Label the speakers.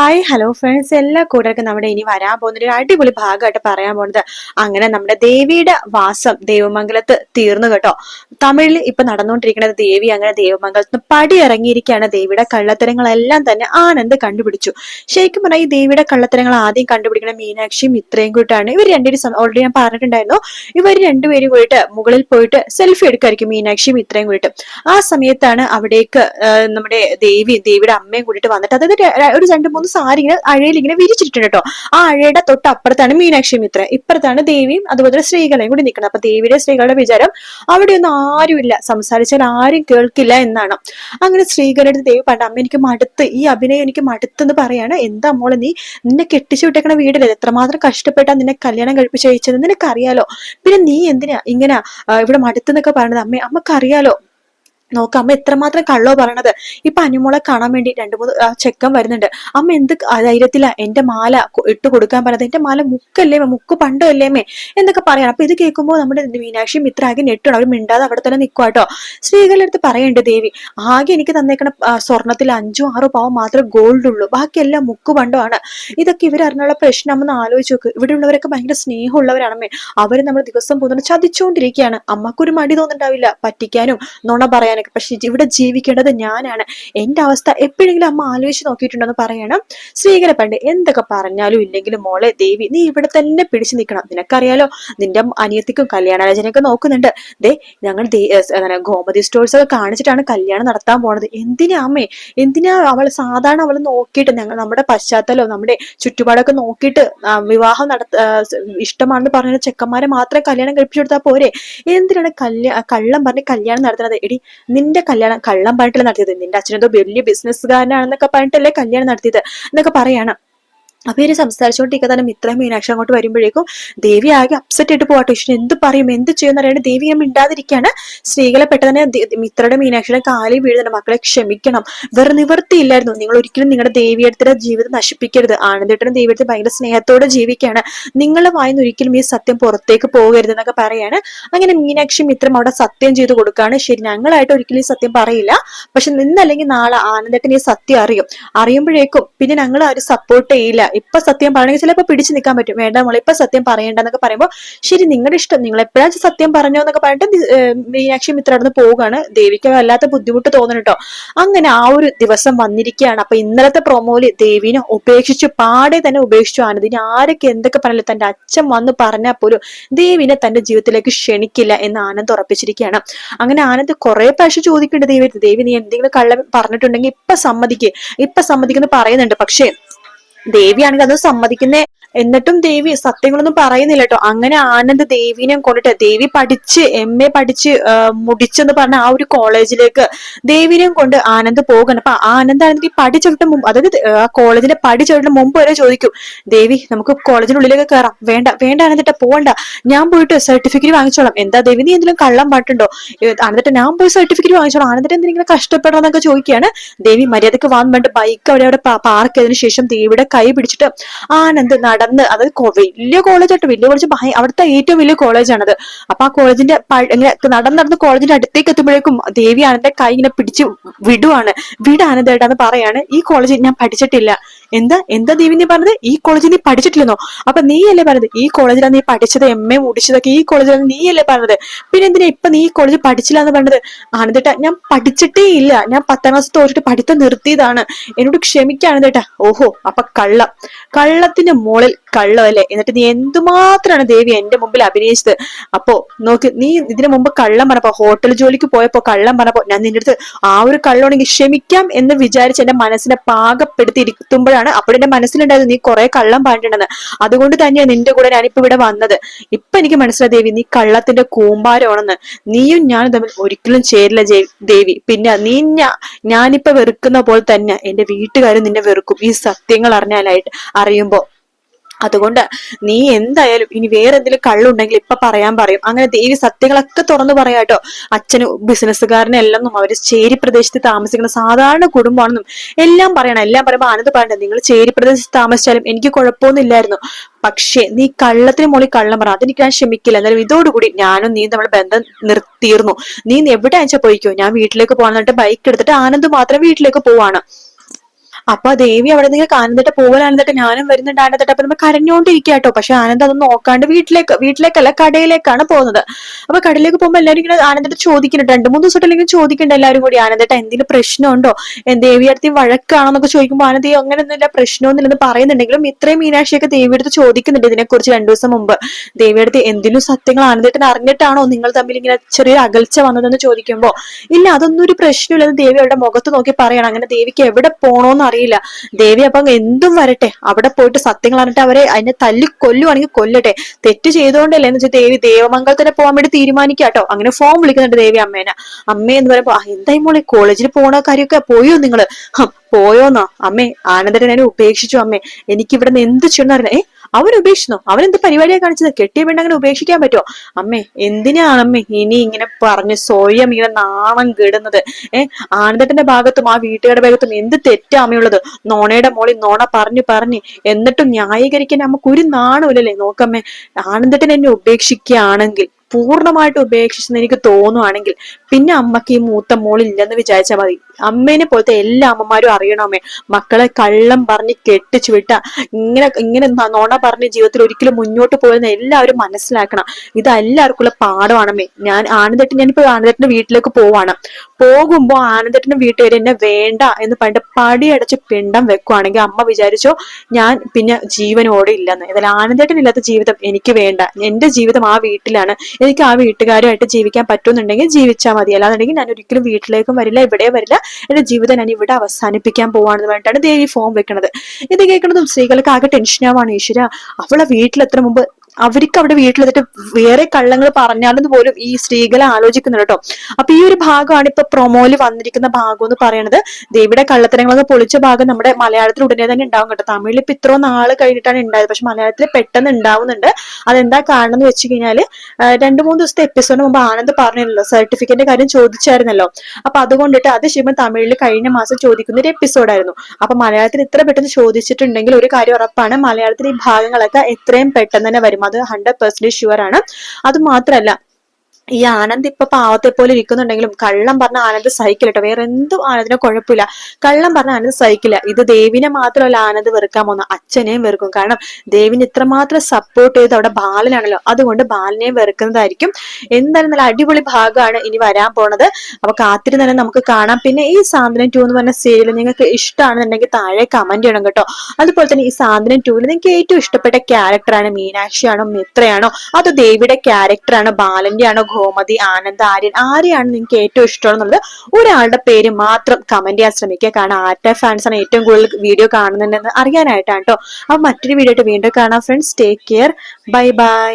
Speaker 1: Hi hello friends എല്ലാ കൂട്ടർക്കും നമ്മുടെ ഇനി വരാൻ പോകുന്ന ഒരു അടിപൊളി ഭാഗമായിട്ട് പറയാൻ പോകുന്നത് അങ്ങനെ നമ്മുടെ ദേവിയുടെ വാസം ദേവമംഗലത്ത് തീർന്നു കേട്ടോ. തമിഴിൽ ഇപ്പൊ നടന്നുകൊണ്ടിരിക്കുന്നത് ദേവി അങ്ങനെ ദേവമംഗലത്ത് പടി ഇറങ്ങിയിരിക്കുകയാണ് ദേവിയുടെ കള്ളത്തരങ്ങളെല്ലാം തന്നെ ആനന്ദ് കണ്ടുപിടിച്ചു. ശരിക്കും പറഞ്ഞാൽ ഈ ദേവിയുടെ കള്ളത്തരങ്ങൾ ആദ്യം കണ്ടുപിടിക്കുന്ന മീനാക്ഷിയും ഇത്രയും കൂട്ടാണ്. ഇവർ രണ്ടുപേരും ഓൾറെഡി ഞാൻ പറഞ്ഞിട്ടുണ്ടായിരുന്നു. ഇവർ രണ്ടുപേരും കൂടിയിട്ട് മുകളിൽ പോയിട്ട് സെൽഫി എടുക്കായിരിക്കും മീനാക്ഷിയും ഇത്രയും കൂടിയിട്ട്. ആ സമയത്താണ് അവിടേക്ക് നമ്മുടെ ദേവി ദേവിയുടെ അമ്മയും കൂടിയിട്ട് വന്നിട്ട് അതായത് ഒരു രണ്ട് മൂന്ന് സാരി ഇങ്ങനെ അഴയിൽ ഇങ്ങനെ വിരിച്ചിട്ടുണ്ട് കേട്ടോ. ആ അഴയുടെ തൊട്ട് അപ്പുറത്താണ് മീനാക്ഷി മിത്ര. ഇപ്പുറത്താണ് ദേവിയും അതുപോലെ സ്ത്രീകളെയും കൂടി നിൽക്കുന്നത്. അപ്പൊ ദേവിയുടെ സ്ത്രീകളുടെ വിചാരം അവിടെ ഒന്നും ആരുമില്ല. സംസാരിച്ചാൽ ആരും കേൾക്കില്ല എന്നാണ്. അങ്ങനെ സ്ത്രീകളുടെ ദേവി പണ്ട് അമ്മ എനിക്ക് മടുത്ത്. ഈ അഭിനയം എനിക്ക് മടുത്തെന്ന് പറയാണ്. എന്താ മോളെ നീ നിന്നെ കെട്ടിച്ചു വിട്ടേക്കണ വീടില്ല? എത്രമാത്രം കഷ്ടപ്പെട്ടാ നിന്നെ കല്യാണം കഴിപ്പിച്ച് അയച്ചത്? നിനക്കറിയാലോ. പിന്നെ നീ എന്തിനാ ഇങ്ങനെ ഇവിടെ മടുത്തെന്നൊക്കെ പറയണത് അമ്മ അമ്മക്കറിയാലോ. നോക്ക് അമ്മ എത്രമാത്രം കള്ളോ പറയണത്. ഇപ്പൊ അനുമോളെ കാണാൻ വേണ്ടി രണ്ടു മൂന്ന് ചെക്കൻ വരുന്നുണ്ട്. അമ്മ എന്ത് ധൈര്യത്തില എന്റെ മാല ഇട്ട് കൊടുക്കാൻ പറഞ്ഞത് എന്റെ മാല മുക്കല്ലേ മുക്ക് പണ്ടോ അല്ലേമേ എന്നൊക്കെ പറയണം. അപ്പൊ ഇത് കേൾക്കുമ്പോൾ നമ്മുടെ മീനാക്ഷി മിത്ര ആകെ ഞെട്ടണം അവർ മിണ്ടാതെ അവിടെ തന്നെ നിൽക്കുക കേട്ടോ. സ്ത്രീകളുടെ അടുത്ത് പറയണ്ട് ദേവി ആകെ എനിക്ക് തന്നേക്കണ സ്വർണത്തിൽ അഞ്ചോ ആറോ പാവം മാത്രമേ ഗോൾഡ് ഉള്ളൂ. ബാക്കിയെല്ലാം മുക്ക് പണ്ടോ ആണ് ഇതൊക്കെ ഇവർ അറിഞ്ഞുള്ള പ്രശ്നമെന്ന് ആലോചിച്ച് നോക്ക്. ഇവിടെ ഉള്ളവരൊക്കെ ഭയങ്കര സ്നേഹമുള്ളവരാണ് അമ്മേ. അവർ നമ്മൾ ദിവസം പോകുന്നുണ്ട് ചതിച്ചുകൊണ്ടിരിക്കുകയാണ് അമ്മക്കൊരു മടി തോന്നുന്നുണ്ടാവില്ല. പറ്റിക്കാനും നുണ പറയാനൊക്കെ പക്ഷെ ഇവിടെ ജീവിക്കേണ്ടത് ഞാനാണ്. എന്റെ അവസ്ഥ എപ്പോഴെങ്കിലും അമ്മ ആലോചിച്ച് നോക്കിയിട്ടുണ്ടെന്ന് പറയണം. സ്വീകര പണ്ട് എന്തൊക്കെ പറഞ്ഞാലും ഇല്ലെങ്കിലും മോളെ ദേവി നീ ഇവിടെ തന്നെ പിടിച്ചു നിൽക്കണം. നിനക്കറിയാലോ നിന്റെ അനിയത്തിക്കും കല്യാണാലോചനയൊക്കെ നോക്കുന്നുണ്ട്. ദേ ഞങ്ങൾ ഗോമതി സ്റ്റോഴ്സ് ഒക്കെ കാണിച്ചിട്ടാണ് കല്യാണം നടത്താൻ പോണത്. എന്തിനാ അമ്മേ? എന്തിനാ അവൾ സാധാരണ അവൾ നോക്കിയിട്ട് ഞങ്ങൾ നമ്മുടെ പശ്ചാത്തലോ നമ്മുടെ ചുറ്റുപാടൊക്കെ നോക്കിയിട്ട് വിവാഹം നടത്ത ഇഷ്ടമാണെന്ന് പറഞ്ഞ ചെക്കന്മാരെ മാത്രം കല്യാണം കഴിപ്പിച്ചു കൊടുത്താൽ പോരെ? എന്തിനാണ് കല്യാ കള്ളം പറഞ്ഞ് കല്യാണം നടത്തുന്നത്? എടി നിന്റെ കല്യാണം കള്ളം പറഞ്ഞിട്ടല്ല നടത്തിയത്? നിന്റെ അച്ഛനെന്തോ വലിയ ബിസിനസ്സുകാരനാണെന്നൊക്കെ പറഞ്ഞിട്ടല്ലേ കല്യാണം നടത്തിയത്? എന്നൊക്കെ പറയാണ്. അപ്പൊ ഇവർ സംസാരിച്ചുകൊണ്ടിരിക്കുക തന്നെ മിത്ര മീനാക്ഷി അങ്ങോട്ട് വരുമ്പോഴേക്കും ദേവി ആകെ അപ്സെറ്റ് ആയിട്ട് പോകട്ടെ ഈശ്വരൻ എന്ത് പറയും എന്ത് ചെയ്യും അറിയാണ്ട് ദേവി ഞാൻ മിണ്ടാതിരിക്കുകയാണ് സ്ത്രീകളെ പെട്ടെന്ന് മിത്രയുടെ മീനാക്ഷിയുടെ കാലിൽ വീഴുന്നുണ്ട്. മക്കളെ ക്ഷമിക്കണം. വേറെ നിവർത്തിയില്ലായിരുന്നു നിങ്ങൾ ഒരിക്കലും നിങ്ങളുടെ ദേവിയെടുത്തിന്റെ ജീവിതം നശിപ്പിക്കരുത്. ആനന്ദേട്ടനും ദേവിയെടുത്ത് ഭയങ്കര സ്നേഹത്തോടെ ജീവിക്കുകയാണ്. നിങ്ങളുടെ വായിന്ന് ഒരിക്കലും ഈ സത്യം പുറത്തേക്ക് പോകരുത് എന്നൊക്കെ പറയാണ്. അങ്ങനെ മീനാക്ഷി മിത്രം അവിടെ സത്യം ചെയ്ത് കൊടുക്കുകയാണ്. ശരി ഞങ്ങളായിട്ട് ഒരിക്കലും ഈ സത്യം പറയില്ല. പക്ഷെ നിന്നല്ലെങ്കിൽ നാളെ ആനന്ദേട്ടൻ ഈ സത്യം അറിയും. അറിയുമ്പോഴേക്കും പിന്നെ ഞങ്ങൾ ആരും സപ്പോർട്ട് ചെയ്യില്ല. ഇപ്പൊ സത്യം പറയണമെങ്കിൽ ചിലപ്പോൾ പിടിച്ചു നിൽക്കാൻ പറ്റും. വേണ്ട മോളെ ഇപ്പൊ സത്യം പറയണ്ടെന്നൊക്കെ പറയുമ്പോൾ ശരി നിങ്ങളുടെ ഇഷ്ടം നിങ്ങൾ എപ്പോഴാണ് സത്യം പറഞ്ഞോ എന്നൊക്കെ പറഞ്ഞിട്ട് മീനാക്ഷി മിത്ര അവിടെ പോവുകയാണ്. ദേവിക്ക് വല്ലാത്ത ബുദ്ധിമുട്ട് തോന്നുന്നു അങ്ങനെ ആ ഒരു ദിവസം വന്നിരിക്കുകയാണ്. അപ്പൊ ഇന്നലത്തെ പ്രൊമോയിൽ ദേവിനെ ഉപേക്ഷിച്ചു പാടെ തന്നെ ഉപേക്ഷിച്ചു ആനന്ദിനി ആരൊക്കെ എന്തൊക്കെ പറഞ്ഞാലും തന്റെ അച്ഛൻ വന്ന് പറഞ്ഞാൽ പോലും ദേവിനെ തന്റെ ജീവിതത്തിലേക്ക് ക്ഷണിക്കില്ല എന്ന് ആനന്ദ് ഉറപ്പിച്ചിരിക്കുകയാണ്. അങ്ങനെ ആനന്ദ് കുറെ പ്രാവശ്യം ചോദിക്കേണ്ടത് ദേവി ദേവി നീ എന്തെങ്കിലും കള്ളം പറഞ്ഞിട്ടുണ്ടെങ്കിൽ ഇപ്പൊ സമ്മതിക്ക്. ഇപ്പൊ സമ്മതിക്കുന്നു പറയുന്നുണ്ട്. പക്ഷേ ദേവിയാണെങ്കിൽ അത് സമ്മതിക്കുന്നേ. എന്നിട്ടും ദേവി സത്യങ്ങളൊന്നും പറയുന്നില്ല കേട്ടോ അങ്ങനെ ആനന്ദ് ദേവിനെ കൊണ്ടിട്ട് ദേവി പഠിച്ച് എം എ പഠിച്ച് മുടിച്ചെന്ന് പറഞ്ഞ ആ ഒരു കോളേജിലേക്ക് ദേവിനെയും കൊണ്ട് ആനന്ദ് പോകണം അപ്പൊ ആനന്ദ് ആണെങ്കിൽ പഠിച്ചിട്ട് മുമ്പ് അതായത് ആ കോളേജിലെ പഠിച്ചിട്ട് മുമ്പ് വരെ ചോദിക്കും ദേവി നമുക്ക് കോളേജിനുള്ളിലേക്ക് കയറാം വേണ്ട വേണ്ട ആനന്ദിട്ട പോകണ്ട ഞാൻ പോയിട്ട് സർട്ടിഫിക്കറ്റ് വാങ്ങിച്ചോളാം. എന്താ ദേവി നീ എന്തെങ്കിലും കള്ളം പാട്ടുണ്ടോ ആനന്ദിട്ട് ഞാൻ പോയി സർട്ടിഫിക്കറ്റ് വാങ്ങിച്ചോളാം. ആനന്ദിട്ട് എന്തെങ്കിലും കഷ്ടപ്പെടണം എന്നൊക്കെ ചോദിക്കുകയാണ്. ദേവി മര്യാദയ്ക്ക് വേണ്ട. ബൈക്ക് അവിടെ അവിടെ പാർക്ക് ചെയ്തതിനു ശേഷം ദേവിയുടെ കൈ പിടിച്ചിട്ട് ആനന്ദ് നടന്ന് അതായത് വലിയ കോളേജ് ആയിട്ട് വലിയ കോളേജ് അവിടുത്തെ ഏറ്റവും വലിയ കോളേജാണത് അപ്പൊ ആ കോളേജിന്റെ ഇങ്ങനെ നടന്ന് നടന്ന് കോളേജിന്റെ അടുത്തേക്ക് എത്തുമ്പോഴേക്കും ദേവി ആനന്ദ കൈ ഇങ്ങനെ പിടിച്ച് വിടുവാണ്. വിട് ആനന്ദേട്ടാന്ന് പറയാണ്. ഈ കോളേജിൽ ഞാൻ പഠിച്ചിട്ടില്ല. എന്താ എന്താ ദേവി നീ പറഞ്ഞത്? ഈ കോളേജിൽ നീ പഠിച്ചിട്ടില്ലെന്നോ? അപ്പൊ നീയല്ലേ പറഞ്ഞത്? ഈ കോളേജിലാണ് നീ പഠിച്ചത് എം എ മുടിച്ചതൊക്കെ ഈ കോളേജിലാണ് നീയല്ലേ പറഞ്ഞത്? പിന്നെ എന്തിനാ ഇപ്പൊ നീ ഈ കോളേജ് പഠിച്ചില്ല എന്ന് പറഞ്ഞത്? ആനന്ദേട്ടാ ഞാൻ പഠിച്ചിട്ടേ ഇല്ല. ഞാൻ പത്താം ക്ലാസ് തോറ്റിട്ട് പഠിത്തം നിർത്തിയതാണ്. എന്നോട് ക്ഷമിക്കാണ് കേട്ടാ ഓഹോ അപ്പൊ കള്ളം. കള്ളത്തിന്റെ മുകളിൽ കള്ളമല്ലേ എന്നിട്ട് നീ എന്തുമാത്രാണ് ദേവി എന്റെ മുമ്പിൽ അഭിനയിച്ചത്? അപ്പോ നോക്ക് നീ ഇതിനു മുമ്പ് കള്ളം പറഞ്ഞപ്പോ ഹോട്ടൽ ജോലിക്ക് പോയപ്പോ കള്ളം പറഞ്ഞപ്പോ ഞാൻ നിന്റെ അടുത്ത് ആ ഒരു കള്ളമാണെങ്കിൽ ക്ഷമിക്കാം എന്ന് വിചാരിച്ച് എന്റെ മനസ്സിനെ പാകപ്പെടുത്തി ഇരുത്തുമ്പോഴാണ് അപ്പോഴെന്റെ മനസ്സിലുണ്ടായത് നീ കുറെ കള്ളം പാണ്ടിണ്ടെന്ന് അതുകൊണ്ട് തന്നെയാണ് നിന്റെ കൂടെ ഞാനിപ്പോ ഇവിടെ വന്നത്. ഇപ്പൊ എനിക്ക് മനസ്സിലായി ദേവി നീ കള്ളത്തിന്റെ കൂമ്പാരമാണെന്ന്. നീയും ഞാനും തമ്മിൽ ഒരിക്കലും ചേരില്ല ദേവി. പിന്നെ നീ ഞാനിപ്പോ വെറുക്കുന്ന പോലെ തന്നെ എന്റെ വീട്ടുകാരും നിന്നെ വെറുക്കും. ഈ സത്യങ്ങൾ അറിഞ്ഞാലായിട്ട് അറിയുമ്പോ. അതുകൊണ്ട് നീ എന്തായാലും ഇനി വേറെ എന്തെങ്കിലും കള്ളുണ്ടെങ്കിൽ ഇപ്പൊ പറയാൻ പറയും. അങ്ങനെ ദേവി സത്യങ്ങളൊക്കെ തുറന്നു പറയാട്ടോ അച്ഛന് ബിസിനസ്സുകാരനെല്ലാം അവർ ചേരി പ്രദേശത്ത് താമസിക്കുന്ന സാധാരണ കുടുംബമാണെന്നും എല്ലാം പറയണം. എല്ലാം പറയുമ്പോൾ ആനന്ദ് പറയണ്ട. നിങ്ങൾ ചേരി പ്രദേശത്ത് താമസിച്ചാലും എനിക്ക് കുഴപ്പമൊന്നുമില്ലായിരുന്നു. പക്ഷേ നീ കള്ളത്തിന് മുകളിൽ കള്ളം പറ. അതെനിക്ക് ഞാൻ ക്ഷമിക്കില്ല. എന്നാലും ഇതോടുകൂടി ഞാനും നീ നമ്മുടെ ബന്ധം നിർത്തിയിരുന്നു. നീ എവിടെ അയച്ചാൽ പോയിക്കോ? ഞാൻ വീട്ടിലേക്ക് പോകാൻ ബൈക്ക് എടുത്തിട്ട് ആനന്ദ് മാത്രം വീട്ടിലേക്ക് പോവാണ്. അപ്പൊ ദേവി അവിടെ നിന്ന് ആനന്ദത്തെ പോകലാണെന്നിട്ട് ഞാനും വരുന്നുണ്ട് ആനന്ദിട്ട് അപ്പൊ നമ്മൾ കരഞ്ഞോണ്ടിരിക്കുക കേട്ടോ. പക്ഷെ ആനന്ദ് അത് നോക്കാണ്ട് വീട്ടിലേക്ക് വീട്ടിലേക്കല്ല കടയിലേക്കാണ് പോകുന്നത്. അപ്പൊ കടയിലേക്ക് പോകുമ്പോൾ എല്ലാവരും ഇങ്ങനെ ആനന്ദിട്ട് ചോദിക്കുന്നുണ്ട്. രണ്ടു മൂന്ന് ദിവസമായിട്ട് അല്ലെങ്കിൽ ചോദിക്കുന്നുണ്ട് എല്ലാവരും കൂടി ആനന്ദിട്ട് എന്തെങ്കിലും പ്രശ്നമുണ്ടോ? ദേവി അടുത്ത് വഴക്കാണെന്നൊക്കെ ചോദിക്കുമ്പോൾ ആനന്ദി അങ്ങനെയൊന്നുമില്ല പ്രശ്നമൊന്നുമില്ലെന്ന് പറയുന്നുണ്ടെങ്കിലും ഇത്രയും മീനാക്ഷിയൊക്കെ ദേവി അടുത്ത് ചോദിക്കുന്നുണ്ട് ഇതിനെക്കുറിച്ച് രണ്ടു ദിവസം മുമ്പ്. ദേവി അടുത്ത് എന്തെങ്കിലും സത്യങ്ങൾ ആനന്ദേട്ടൻ അറിഞ്ഞിട്ടാണോ നിങ്ങൾ തമ്മിൽ ഇങ്ങനെ ചെറിയൊരു അകൽച്ച വന്നതെന്ന് ചോദിക്കുമ്പോൾ ഇല്ല അതൊന്നും ഒരു പ്രശ്നമില്ലെന്ന് ദേവി അവരുടെ മുഖത്ത് നോക്കി പറയണം. അങ്ങനെ ദേവിക്ക് എവിടെ പോണോന്ന് അറിയില്ല. ദേവി അപ്പം എന്തും വരട്ടെ. അവിടെ പോയിട്ട് സത്യങ്ങൾ അറിഞ്ഞിട്ട് അവരെ അതിനെ തല്ലി കൊല്ലുവാണെങ്കിൽ കൊല്ലട്ടെ. തെറ്റ് ചെയ്തുകൊണ്ടല്ലേ എന്ന് വെച്ചാൽ ദേവി ദേവമംഗലത്തിനെ പോകാൻ വേണ്ടി തീരുമാനിക്കാട്ടോ അങ്ങനെ ഫോം വിളിക്കുന്നുണ്ട് ദേവി അമ്മേനെ. അമ്മ എന്ന് പറയുമ്പോ എന്തായി മോളെ? കോളേജിൽ പോണ കാര്യമൊക്കെ പോയോ നിങ്ങൾ? പോയോന്നോ? അമ്മേ ആനന്ദനെ എന്നെ ഉപേക്ഷിച്ചു അമ്മേ. എനിക്ക് ഇവിടെ നിന്ന് എന്ത് ചെയ്യണം അറിയില്ല ഏ അവൻ ഉപേക്ഷിച്ചോ? അവൻ എന്ത് പരിപാടിയാ കാണിച്ചത്? കെട്ടിയ പെണ്ണ് അങ്ങനെ ഉപേക്ഷിക്കാൻ പറ്റുമോ അമ്മേ എന്തിനാണ് അമ്മേ ഇനി ഇങ്ങനെ പറഞ്ഞ് സ്വയം ഇങ്ങനെ നാണം കെടുന്നത്? ഏഹ് ആനന്ദത്തിന്റെ ഭാഗത്തും ആ വീട്ടുകാരുടെ ഭാഗത്തും എന്ത് തെറ്റാ അമ്മയുള്ളത്? നോണയുടെ മോളിൽ നോണ പറഞ്ഞു പറഞ്ഞ് എന്നിട്ടും ന്യായീകരിക്കാൻ നമുക്ക് ഒരു നാണമില്ലല്ലേ നോക്കമ്മേ ആനന്ദത്തിന് എന്നെ ഉപേക്ഷിക്കുകയാണെങ്കിൽ പൂർണമായിട്ട് ഉപേക്ഷിച്ചെന്ന് എനിക്ക് തോന്നുവാണെങ്കിൽ പിന്നെ അമ്മയ്ക്ക് ഈ മൂത്ത മോളില്ലെന്ന് വിചാരിച്ചാൽ മതി. അമ്മേനെ പോലത്തെ എല്ലാ അമ്മമാരും അറിയണമേ മക്കളെ കള്ളം പറഞ്ഞ് കെട്ടിച്ചു വിട്ട ഇങ്ങനെ ഇങ്ങനെ നോണ പറഞ്ഞ് ജീവിതത്തിൽ ഒരിക്കലും മുന്നോട്ട് പോയെന്ന് എല്ലാവരും മനസ്സിലാക്കണം. ഇത് എല്ലാവർക്കുള്ള പാഠമാണമേ ഞാൻ ആനന്ദട്ടിന് ഞാനിപ്പോ ആനന്ദട്ടിന്റെ വീട്ടിലേക്ക് പോവാണ്. പോകുമ്പോ ആനന്ദട്ടിന്റെ വീട്ടുകാർ എന്നെ വേണ്ട എന്ന് പറഞ്ഞിട്ട് പടിയടച്ച് പിണ്ടം വെക്കുവാണെങ്കിൽ അമ്മ വിചാരിച്ചോ ഞാൻ പിന്നെ ജീവനോടെ ഇല്ലെന്ന്. ഏതായാലും ആനന്ദേട്ടനില്ലാത്ത ജീവിതം എനിക്ക് വേണ്ട. എന്റെ ജീവിതം ആ വീട്ടിലാണ്. എനിക്ക് ആ വീട്ടുകാരുമായിട്ട് ജീവിക്കാൻ പറ്റുന്നുണ്ടെങ്കിൽ ജീവിച്ചാൽ മതി. അല്ലാന്നുണ്ടെങ്കിൽ ഞാൻ ഒരിക്കലും വീട്ടിലേക്കും വരില്ല ഇവിടെ വരില്ല. എന്റെ ജീവിതം ഞാൻ ഇവിടെ അവസാനിപ്പിക്കാൻ പോവാണെന്ന് പറഞ്ഞിട്ടാണ് ദേവി ഫോം വെക്കുന്നത് ഇത് കേൾക്കുന്നതും സ്ത്രീകൾക്ക് ആകെ ടെൻഷനാവാണ് ഈശ്വര. അവളെ വീട്ടിലെത്ര മുമ്പ് അവർക്ക് അവിടെ വീട്ടിൽ വീട്ടിലെത്തിട്ട് വേറെ കള്ളങ്ങൾ പറഞ്ഞാലെന്ന് പോലും ഈ സ്ത്രീകളെ ആലോചിക്കുന്നുണ്ട് കേട്ടോ. അപ്പൊ ഈ ഒരു ഭാഗമാണ് ഇപ്പൊ പ്രൊമോയിൽ വന്നിരിക്കുന്ന ഭാഗം എന്ന് പറയുന്നത് ദേവിയുടെ കള്ളത്തരങ്ങളൊക്കെ പൊളിച്ച ഭാഗം നമ്മുടെ മലയാളത്തിൽ ഉടനെ തന്നെ ഉണ്ടാവും കേട്ടോ. തമിഴിൽ ഇപ്പൊ ഇത്രയോ നാൾ കഴിഞ്ഞിട്ടാണ് ഉണ്ടായത്. പക്ഷെ മലയാളത്തിൽ പെട്ടെന്ന് ഉണ്ടാവുന്നുണ്ട്. അതെന്താ കാരണം എന്ന് വെച്ച് കഴിഞ്ഞാൽ രണ്ടു മൂന്ന് ദിവസത്തെ എപ്പിസോഡിന് മുമ്പ് ആനന്ദ് പറഞ്ഞിരുന്നല്ലോ സർട്ടിഫിക്കറ്റിന്റെ കാര്യം ചോദിച്ചായിരുന്നല്ലോ. അപ്പൊ അതുകൊണ്ടിട്ട് അത് ശിവൻ തമിഴിൽ കഴിഞ്ഞ മാസം ചോദിക്കുന്ന ഒരു എപ്പിസോഡായിരുന്നു അപ്പൊ മലയാളത്തിൽ ഇത്ര പെട്ടെന്ന് ചോദിച്ചിട്ടുണ്ടെങ്കിൽ ഒരു കാര്യം ഉറപ്പാണ് മലയാളത്തിൽ ഈ ഭാഗങ്ങളൊക്കെ എത്രയും പെട്ടെന്ന് തന്നെ വരും. അത് ഹൺഡ്രഡ് പെർസെന്റേജ് ഷുവർ ആണ്. അത് മാത്രല്ല ഈ ആനന്ദ് ഇപ്പൊ പാവത്തെ പോലെ ഇരിക്കുന്നുണ്ടെങ്കിലും കള്ളം പറഞ്ഞ ആനന്ദ് സഹിക്കില്ല കേട്ടോ വേറെ എന്തും ആനന്ദിനെ കുഴപ്പമില്ല കള്ളം പറഞ്ഞ ആനന്ദ് സഹിക്കില്ല. ഇത് ദേവിനെ മാത്രമല്ല ആനന്ദ് വെറുക്കാൻ പോകുന്ന അച്ഛനെയും വെറുക്കും. കാരണം ദേവിനെ ഇത്രമാത്രം സപ്പോർട്ട് ചെയ്ത് അവിടെ ബാലനാണല്ലോ. അതുകൊണ്ട് ബാലനെയും വെറുക്കുന്നതായിരിക്കും. എന്തായാലും നല്ല അടിപൊളി ഭാഗമാണ് ഇനി വരാൻ പോണത്. അപ്പൊ കാത്തിരുന്ന് തന്നെ നമുക്ക് കാണാം. പിന്നെ ഈ സാന്ത്വനം ടു എന്ന് പറഞ്ഞ സീരിയൽ നിങ്ങൾക്ക് ഇഷ്ടമാണെന്നുണ്ടെങ്കിൽ താഴെ കമന്റ് ചെയ്യണം കേട്ടോ. അതുപോലെ തന്നെ ഈ സാന്ത്വനം ടൂവിൽ നിങ്ങൾക്ക് ഏറ്റവും ഇഷ്ടപ്പെട്ട ക്യാരക്ടറാണ് മീനാക്ഷിയാണോ മിത്രയാണോ? അതോ ദേവിയുടെ ക്യാരക്ടറാണോ ബാലന്റെ ആണോ ഗോമതി ആനന്ദ് ആര്യൻ ആരെയാണ് നിങ്ങൾക്ക് ഏറ്റവും ഇഷ്ടം എന്നുള്ളത് ഒരാളുടെ പേര് മാത്രം കമന്റ് ചെയ്യാൻ ശ്രമിക്കുക. കാരണം ആറ്റ ഫാൻസ് ആണ് ഏറ്റവും കൂടുതൽ വീഡിയോ കാണുന്നുണ്ടെന്ന് അറിയാനായിട്ടാണ് കേട്ടോ അപ്പൊ മറ്റൊരു വീഡിയോ ആയിട്ട് വീണ്ടും കാണാം. Friends take care bye bye